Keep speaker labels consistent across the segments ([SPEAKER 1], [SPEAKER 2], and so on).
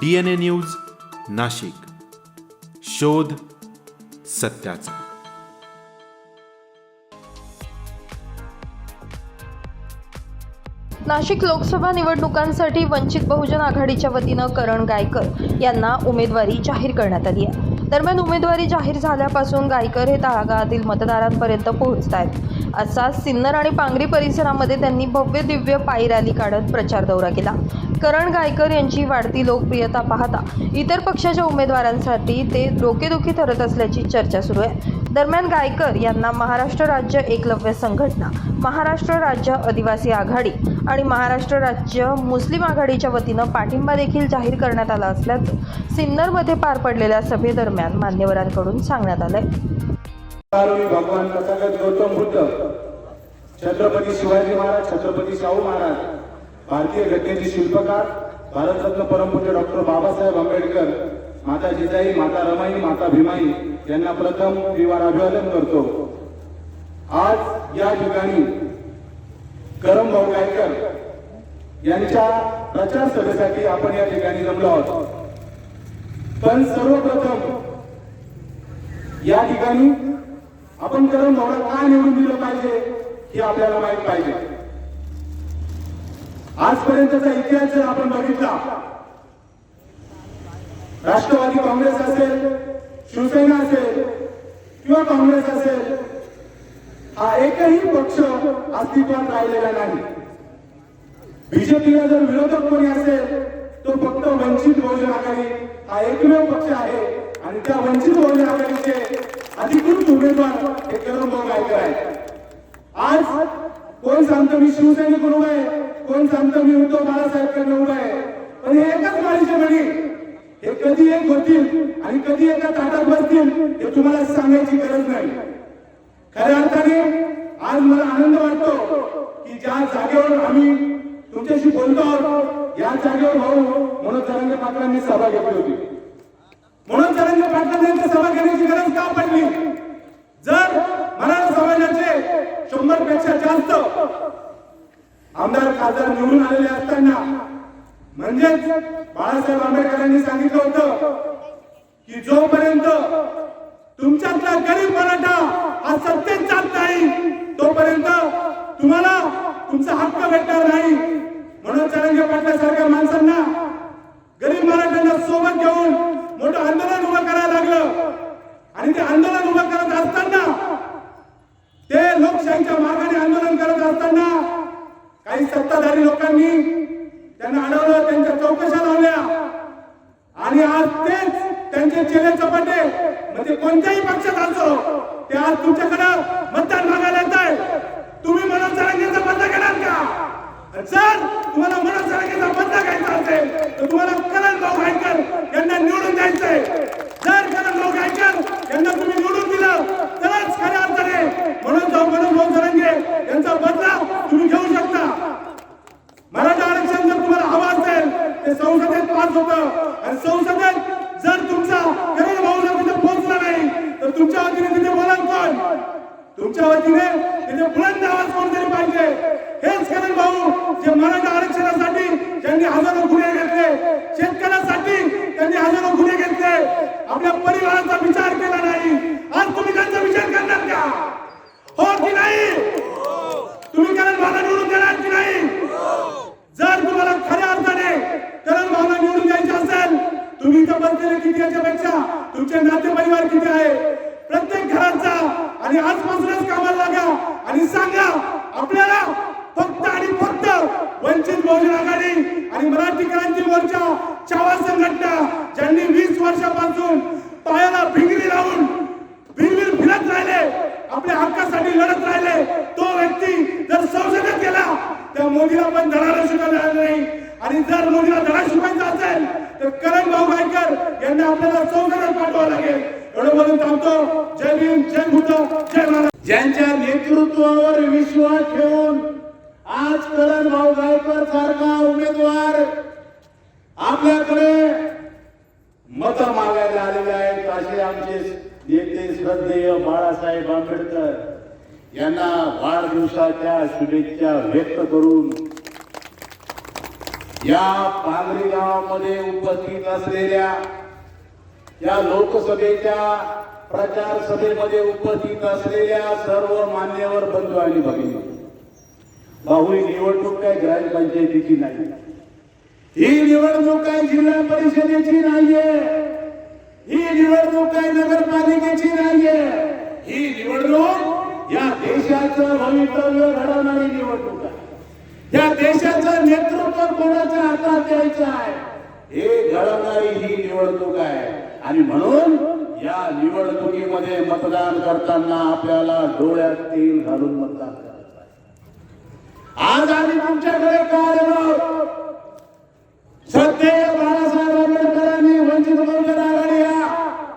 [SPEAKER 1] DNA news Nashik. शोध सत्याचा.
[SPEAKER 2] नाशिक लोकसभा निवडणुकांसाठी वंचित बहुजन आघाडीच्या वतीनं करण गायकर यांना उमेदवारी जाहीर करण्यात आली आहे. दरम्यान उमेदवारी जाहीर झाल्यापासून गायकर हे तळागाळातील मतदारांपर्यंत पोहोचत आहेत असा सिन्नर आणि पांगरी परिसरामध्ये त्यांनी भव्य दिव्य पायी रॅली काढत प्रचार दौरा केला. करण गायकर यांची वाढती लोकप्रियता पाहता इतर पक्षाच्या उमेदवारांसाठी ते डोकेदुखी ठरत असल्याची चर्चा सुरू आहे. दरम्यान गायकर यांना महाराष्ट्र राज्य एकलव्य संघटना महाराष्ट्र राज्य आदिवासी आघाडी आणि महाराष्ट्र राज्य मुस्लिम आघाडीच्या वतीनं पाठिंबा देखील जाहीर करण्यात आला असल्याचं सिन्नरमध्ये पार पडलेल्या सभेदरम्यान मान्यवरांकडून सांगण्यात आलंय.
[SPEAKER 3] भगवान तथागत गौतम बुद्ध छत्रपती शिवाजी महाराज छत्रपती शाहू महाराज भारतीय घटनेचे शिल्पकार भारतरत्न परमपूज्य डॉक्टर बाबासाहेब आंबेडकर माता जिजाई माता रमाई माता भीमाई यांना प्रथम विवार अभिवादन करतो. आज या ठिकाणी करम भाऊ गायकर यांच्या प्रचार सभेसाठी आपण या ठिकाणी जमलो आहोत. पण सर्वप्रथम या ठिकाणी आपण करम भाऊला काय निवडून दिलं पाहिजे हे आपल्याला माहीत पाहिजे. आजपर्यंतचा इतिहास जर आपण बघितला राष्ट्रवादी काँग्रेस असेल शिवसेना असेल किंवा काँग्रेस असेल हा एकही पक्ष अस्तित्वात राहिलेला नाही. बीजेपीला जर विरोधक कोणी असेल तो फक्त वंचित बहुजन आघाडी हा एकमेव पक्ष आहे. आणि त्या वंचित बहुजन आघाडीचे अधिकृत उमेदवार हे करून बघायचे आहेत. आज कोण सांगतो मी शिवसैनिक उभा आहे? कोण सांगतो मी उद्धव बाळासाहेब उभा आहे? पण हे एकच माळीचे म्हणे. हे कधी एक होतील आणि कधी एका ताटात बसतील हे तुम्हाला सांगायची गरज नाही. खऱ्या अर्थाने आज मला आनंद वाटतो की ज्या जागेवर आम्ही तुमच्याशी बोलतो आहोत या जागेवर भाऊ म्हणून जरांगे पाटलांनी सभा घेतली होती. म्हणून जरांगे पाटलांनी सभा घेण्याची गरज का पडली? जर मराठा समाजाचे शंभरपेक्षा जास्त आमदार खासदार निवडून आलेले असताना म्हणजेच बाळासाहेब आंबेडकरांनी सांगितलं होतं की जोपर्यंत तुमच्यातला गरीब मराठा हा सत्तेत जात नाही तोपर्यंत तुम्हाला तुमचा हक्क भेटणार नाही. म्हणून चरंगे पाटल्यासारख्या माणसांना गरीब मराठ्यांना सोबत घेऊन मोठं आंदोलन उभं करायला लागलं. आणि ते आंदोलन उभं करत असताना ते लोकशाहीच्या मार्गाने आंदोलन करत असताना काही सत्ताधारी लोकांनी त्यांना अडवलं त्यांच्या चौकशा लावल्या. आणि आज तेच त्यांचे चेले चपाटे म्हणजे कोणत्याही पक्षात असो ते आज तुमच्याकडं मतदान मागायला येत आहे तुम्ही मनोज जरांगेचा बंद घेणार का? जर तुम्हाला मनोज जरांगेचा बंद घ्यायचा असेल तर तुम्हाला करण भाऊ भाईकर यांना निवडून द्यायचंय जर खरं लोक गायकर यांना तुम्ही निवडून दिलं. तरच खऱ्या अर्थाने. म्हणून जाऊ मनोज भाऊ जरांगे यांचा बदला तुम्ही घेऊ शकता. मराठा आरक्षण जर तुम्हाला हवा असेल ते संसदेत पास होतं. आणि संसद जर तुमचा करण भाऊ जर तिथे पोहोचला नाही तर तुमच्या वतीने तिथे बोलाल कोण तुमच्या वतीने तिथे बुलंद आवाज कोणतरी पाहिजे हेच करण भाऊ जे मराठा आरक्षणासाठी ज्यांनी हजारो गुन्हे घेतले शेतकऱ्यासाठी त्यांनी हजारो गुन्हे घेतले आपल्या परिवाराचा विचार केला नाही आज तुम्ही त्यांचा विचार करणार का हो की नाही तुम्ही करण भावना निवडून देणार की नाही जर तुम्हाला खऱ्या अर्थाने करण भावना निवडून द्यायची असेल तुम्ही किती याच्यापेक्षा? तुमचे नाते परिवार किती आहे? प्रत्येक घराचा आणि आजपासूनच कामाला लागा आणि सांगा आपल्याला फक्त आणि फक्त वंचित बहुजन आघाडी आणि मराठी क्रांती मोर्चा चावा संघटना ज्यांनी वीस वर्षापासून पायाला भिंगरी लावून भिरभिर फिरत राहिले आपल्या हक्कासाठी लढत राहिले तो व्यक्ती जर संसदेत गेला त्या मोदीला पण धडाला सुद्धा नाही. आणि जर मोदीला धडा शिकवायचा असेल तर करण भाऊ गायकर यांना आपल्याला चौघांना पाठवावं लागेल. एवढं बोलून थांबतो. जय भीम जय भूत जय महाराज.
[SPEAKER 4] ज्यांच्या नेतृत्वावर विश्वास ठेवून आज करण भाऊ गायकर सारखा उमेदवार आपल्याकडे मत मागायला आलेले आहेत. असे आमचे नेते श्रद्धेय बाळासाहेब आंबेडकर यांना वाढदिवसाच्या शुभेच्छा व्यक्त करून या पांगरी गावामध्ये उपस्थित असलेल्या या लोकसभेच्या प्रचार सभेमध्ये उपस्थित असलेल्या सर्व मान्यवर बंधू आणि भगिनी भाऊ ही निवडणूक काय ग्रामपंचायतीची नाही. ही निवडणूक काय जिल्हा परिषदेची नाहीये. ही निवडणूक काय नगरपालिकेची नाहीये. ही निवडणूक या देशाचं भवितव्य घडवणारी निवडणूक आहे. या देशाचं नेतृत्व कोणाच्या हातात द्यायचं आहे? हे घडवणारी ही निवडणूक आहे. आणि म्हणून या निवडणुकीमध्ये मतदान करताना आपल्याला डोळ्यात तेल घालून मतदान करायचं आहे. आज आम्ही तुमच्याकडे काय सध्या बाळासाहेब आंबेडकरांनी वंचित बहुजन आघाडी या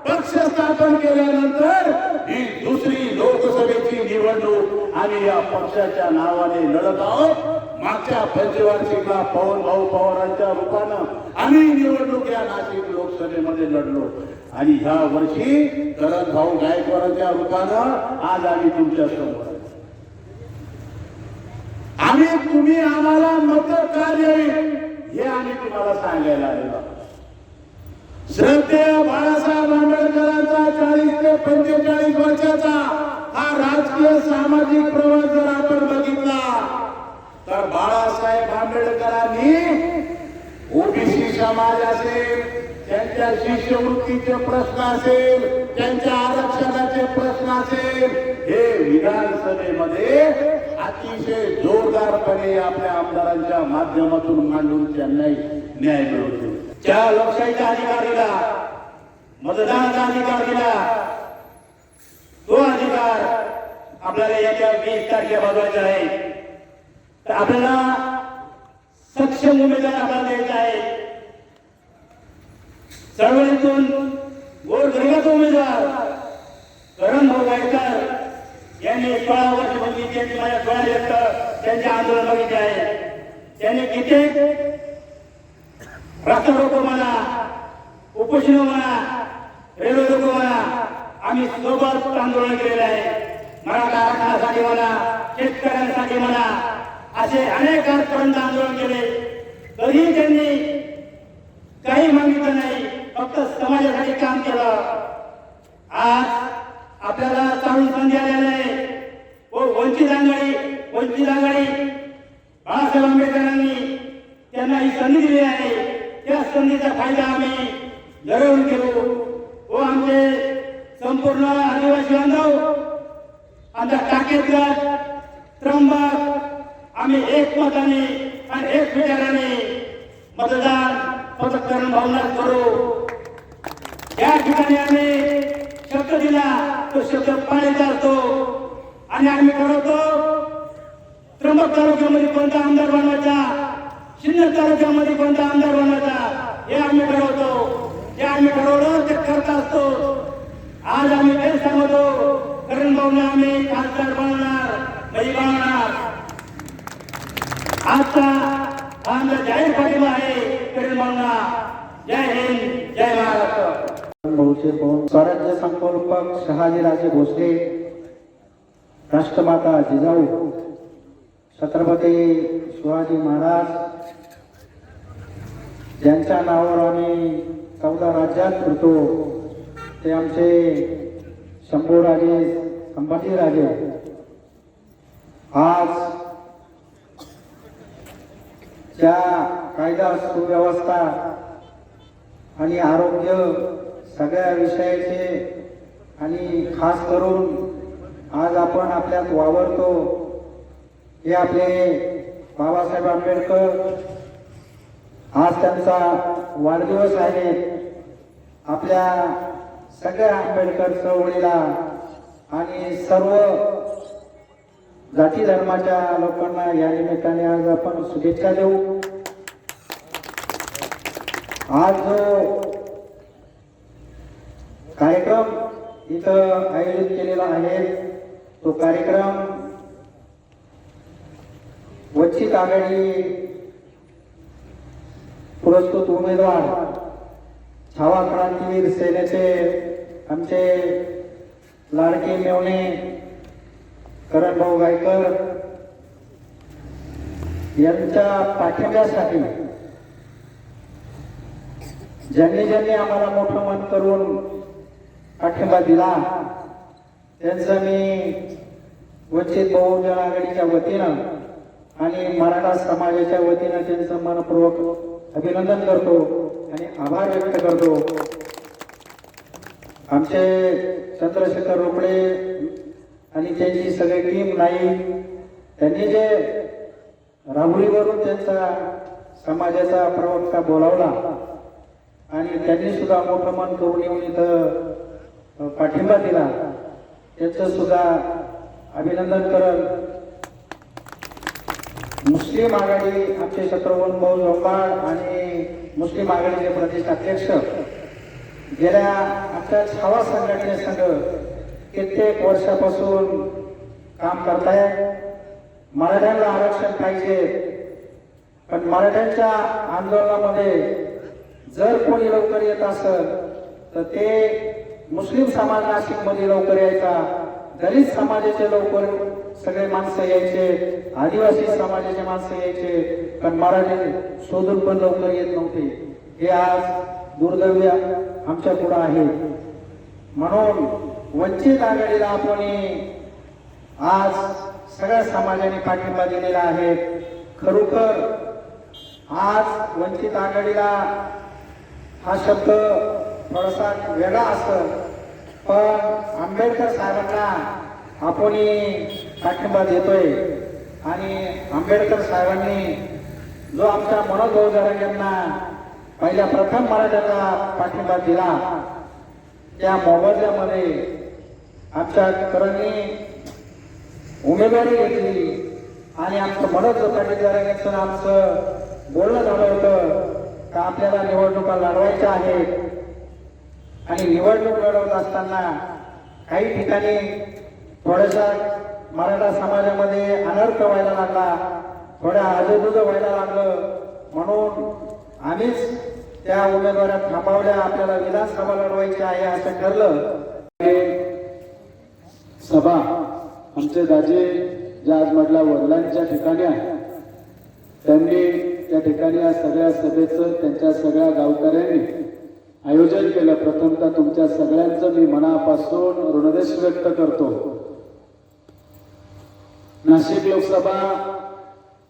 [SPEAKER 4] पक्ष स्थापन केल्यानंतर ही दुसरी लोकसभेची निवडणूक आणि या पक्षाच्या नावाने लढत आहोत. मागच्या पंचवार्षिकला पवन भाऊ पवारांच्या रूपानं आम्ही निवडणूक या नाशिक लोकसभेमध्ये लढलो. आणि ह्या वर्षी करण भाऊ गायकवाडांच्या रूपानं आज आम्ही तुमच्यासमोर आम्ही तुम्ही आम्हाला मत का हे आम्ही तुम्हाला सांगायला आलेलो श्रद्धेय बाळासाहेब आंबेडकरांचा चाळीस ते पंचेचाळीस वर्षाचा हा राजकीय सामाजिक प्रवास जर आपण बघितला तर बाळासाहेब आंबेडकरांनी ओबीसी समाज असेल त्यांच्या शिष्यवृत्तीचे प्रश्न असेल त्यांच्या आरक्षणाचे प्रश्न असेल हे विधानसभेमध्ये अतिशय जोरदारपणे आपल्या आमदारांच्या माध्यमातून मांडून त्यांना न्याय मिळवतो त्या लोकशाहीच्या अधिकारीला मतदानाचा अधिकार दिला तो अधिकार आपल्याला याच्या वीस तारखे बघायचा आहे. तर आपल्याला सक्षम उमेदवार आपल्याला द्यायचा आहे चळवळीतून गोरगरिबाचा उमेदवार करण भाऊ गायकर यांनी सोळा वर्ष बघितली त्यांनी माझ्या डोळ्यात त्यांचे आंदोलन बघितले आहे. त्यांनी कित्येक राष्ट्ररोको म्हणा उपोषण म्हणा रेल्वे रोको म्हणा आम्ही सोबत आंदोलन केलेलं आहे. मराठा आरक्षणासाठी म्हणा शेतकऱ्यांसाठी म्हणा असे अनेक आजपर्यंत आंदोलन केले. तरीही त्यांनी काही मागितलं नाही फक्त समाजासाठी काम केलं. आज आपल्याला चालून संधी आलेली आहे. व वंचित आघाडी वंचित आंगडी बाळासाहेब आंबेडकरांनी त्यांना ही संधी दिली आहे. त्या संधीचा फायदा आम्ही जरूर घेऊ. व आमचे संपूर्ण आदिवासी बांधव आमचा टाकेत त्र्यंबक आम्ही एक मताने आणि एक विचाराने मतदान पथकरण भावना करू. या ठिकाणी आम्ही शब्द दिला तो शब्द पाण्याचा असतो आणि आम्ही ठरवतो त्र्यंबक तालुक्यामध्ये कोणता आमदार बनवायचा सिन्नर तालुक्यामध्ये कोणता आमदार बनवायचा हे आम्ही ठरवतो. जे आम्ही ठरवलं ते करत असतो. आज आम्ही हे सांगतो करण भाऊला आम्ही खासदार बनवणार नाही बनवणार. आजचा आमचा जाहीर पाठिंबा आहे करण जय हिंद जय महाराष्ट्र
[SPEAKER 5] भाऊचे स्वराज्य संकल्पक शहाजीराजे भोसले राष्ट्रमाता जिजाऊ छत्रपती शिवाजी महाराज ज्यांच्या नावावर आम्ही चौदा राज्यात फिरतो ते आमचे शंभूराजे संभाजीराजे. आज ज्या कायदा सुव्यवस्था आणि आरोग्य सगळ्या विषयाचे आणि खास करून आज आपण आपल्यात वावरतो हे आपले बाबासाहेब आंबेडकर आज त्यांचा वाढदिवस आहे. आपल्या सगळ्या आंबेडकर चळवळीला आणि सर्व जाती धर्माच्या लोकांना या निमित्ताने आज आपण शुभेच्छा देऊ. आज जो कार्यक्रम इथं आयोजित केलेला आहे. तो कार्यक्रम वंचित आघाडी पुरस्कृत उमेदवार छावा क्रांतीवीर सेनेचे आमचे लाडके मेवणे करणभाऊ गायकर यांच्या पाठिंब्यासाठी ज्यांनी ज्यांनी आम्हाला मोठं मन करून पाठिंबा दिला त्यांचं मी वंचित बहुजन आघाडीच्या वतीनं आणि मराठा समाजाच्या वतीनं त्यांचं मनपूर्वक अभिनंदन करतो आणि आभार व्यक्त करतो. आमचे चंद्रशेखर रोकडे आणि त्यांची सगळी टीम नाही. त्यांनी जे राहुरीवरून त्यांचा समाजाचा प्रवक्ता बोलावला आणि त्यांनी सुद्धा मोठं मन करून येऊन इथं पाठिंबा दिला. त्याचं सुद्धा अभिनंदन करत मुस्लिम आघाडी आमचे शत्रुघ्न भाऊ जोंबाड आणि मुस्लिम आघाडीचे प्रदेश अध्यक्ष गेल्या आमच्या छावा संघटनेसंघ कित्येक वर्षापासून काम करतायत मराठ्यांना आरक्षण पाहिजे. पण मराठ्यांच्या आंदोलनामध्ये जर कोणी लवकर येत असेल तर ते मुस्लिम समाज नाशिकमध्ये लवकर यायचा. दलित समाजाचे लवकर सगळे माणसं यायचे. आदिवासी समाजाचे माणसं यायचे. पण मराठी शोधून पण लवकर येत नव्हते. हे आज दुर्दैव आमच्या पुढं आहे. म्हणून वंचित आघाडीला आपण आज सगळ्या समाजाने पाठिंबा दिलेला आहे. खरोखर आज वंचित आघाडीला हा शब्द थोडासा वेगळा असतो. पण आंबेडकर साहेबांना आपण पाठिंबा देतोय. आणि आंबेडकर साहेबांनी जो आमच्या मनोज भाऊ जरांग यांना पहिल्या प्रथम मराठ्याला पाठिंबा दिला त्या मोबदल्यामध्ये आमच्या करणनी उमेदवारी घेतली. आणि आमचं मनोज पाटील आमचं बोलणं झालं होतं का आपल्याला निवडणुका लढवायच्या आहेत. आणि निवडणूक लढवत असताना काही ठिकाणी थोड्याशा मराठा समाजामध्ये अनर्थ व्हायला लागला. थोड्या आजूबाजू व्हायला लागलं. म्हणून आम्हीच त्या उमेदवारात थांबवल्या. आपल्याला विधानसभा लढवायची आहे असं ठरलं.
[SPEAKER 4] सभा आमचे दाजे ज्या आज म्हटल्या वडिलांच्या ठिकाणी आहे त्यांनी त्या ठिकाणी या सगळ्या सभेचं त्यांच्या सगळ्या गावकऱ्यांनी आयोजन केलं. प्रथमतः तुमच्या सगळ्यांचं मी मनापासून ऋणदेश व्यक्त करतो. नाशिक लोकसभा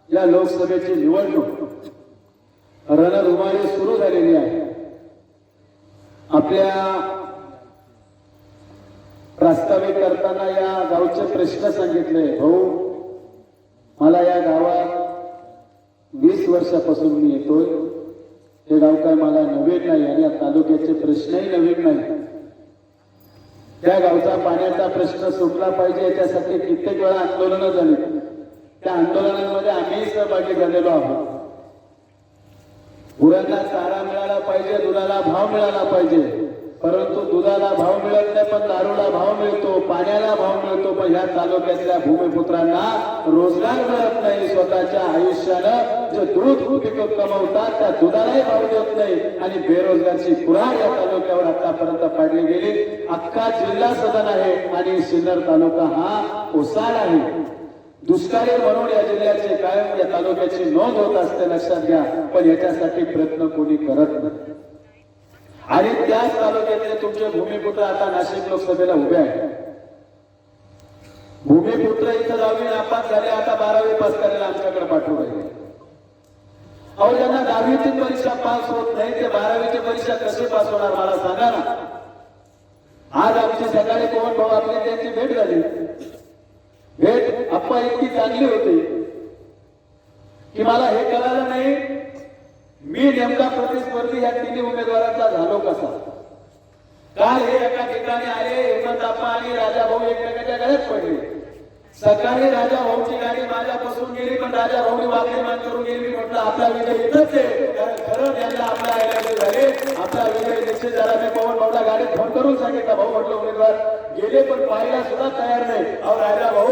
[SPEAKER 4] या लोकसभेची निवडणूक रणधुमाळी सुरू झालेली आहे. आपल्या प्रास्ताविक करताना या गावचे प्रश्न सांगितले भाऊ मला या गावात वीस वर्षापासून मी येतोय. हे गाव काय मला नवीन नाही आणि या तालुक्याचे प्रश्नही नवीन नाही. त्या गावचा पाण्याचा प्रश्न सुटला पाहिजे याच्यासाठी कित्येक वेळा आंदोलनं झाली. त्या आंदोलनांमध्ये आम्ही सहभागी झालेलो आहोत. गुरांना चारा मिळाला पाहिजे दुधाला भाव मिळाला पाहिजे. परंतु दुधाला भाव मिळत नाही पण दारूला भाव मिळतो पाण्याला भाव मिळतो. पण ह्या तालुक्यातल्या भूमिपुत्रांना रोजगार मिळत नाही. स्वतःच्या आयुष्यानं जे दूध पिकं कमवतात त्या दुधालाही भाव देत नाही. आणि बेरोजगारची पुराण या तालुक्यावर आतापर्यंत पाडली गेली. अख्खा जिल्हा सदन आहे आणि सिन्नर तालुका हा ओसाड आहे. दुष्काळी म्हणून या जिल्ह्याचे कायम या तालुक्याची नोंद होत असते लक्षात घ्या. पण याच्यासाठी प्रयत्न कोणी करत नाही. आणि त्याच तालुक्यातले तुमचे भूमिपुत्र आता नाशिक लोकसभेला उभे आहेत. भूमिपुत्र इथं दहावी नापास झाले आता बारावी पास करायला आमच्याकडे पाठवू राहिले अहो ज्यांना दहावीची परीक्षा पास होत नाही ते बारावीची परीक्षा कशी पास होणार मला सांगा ना. आज आमची सकाळी कोण भाऊ आपली त्यांची भेट झाली. भेट अप्पा इतकी चांगली होती की मला हे कळालं नाही मी नेमका प्रतिस्पर्धी या तिन्ही उमेदवारांचा झालो कसा? काल हे एका ठिकाणी आले हेमंतप्पा आणि राजा भाऊ एकमेकाच्या गळ्यात पडले. सकाळी राजा भाऊची गाडी माझ्यापासून गेली पण राजा भाऊनी वागणी मान करून गेली. मी म्हटलं आपला विजय इथंच आहे. कारण खरं त्यांना आपला ऐकायचे झाले. आपला विजय निश्चित झाला. मी पवन भाऊला गाडीत फोन करून सांगितलं भाऊ म्हटलं उमेदवार गेले पण पाहायला सुद्धा तयार नाही. अहो राजा भाऊ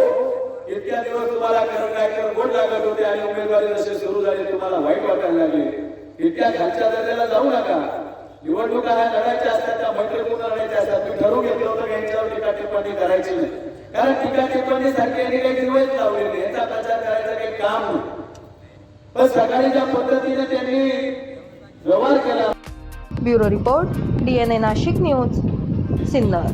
[SPEAKER 4] इतक्या दिवस तुम्हाला करण काय कर गोड लागत होते आणि उमेदवारी जसे सुरू झाले तुम्हाला वाईट वाटायला लागले. इतक्या खालच्या दर्जाला जाऊ नका. निवडणुका ह्या लढायच्या असतात त्या मैत्रीपूर्ण लढायच्या असतात. मी ठरवून घेतलं होतं की यांच्यावर टीका टिप्पणी करायची नाही. कारण टीका टिप्पणी सारखी यांनी काही दिवस लावलेली नाही. याचा प्रचार करायचं काही काम नाही. पण सकाळी ज्या पद्धतीने त्यांनी व्यवहार केला.
[SPEAKER 2] Bureau report D N A Nashik news Sinnar.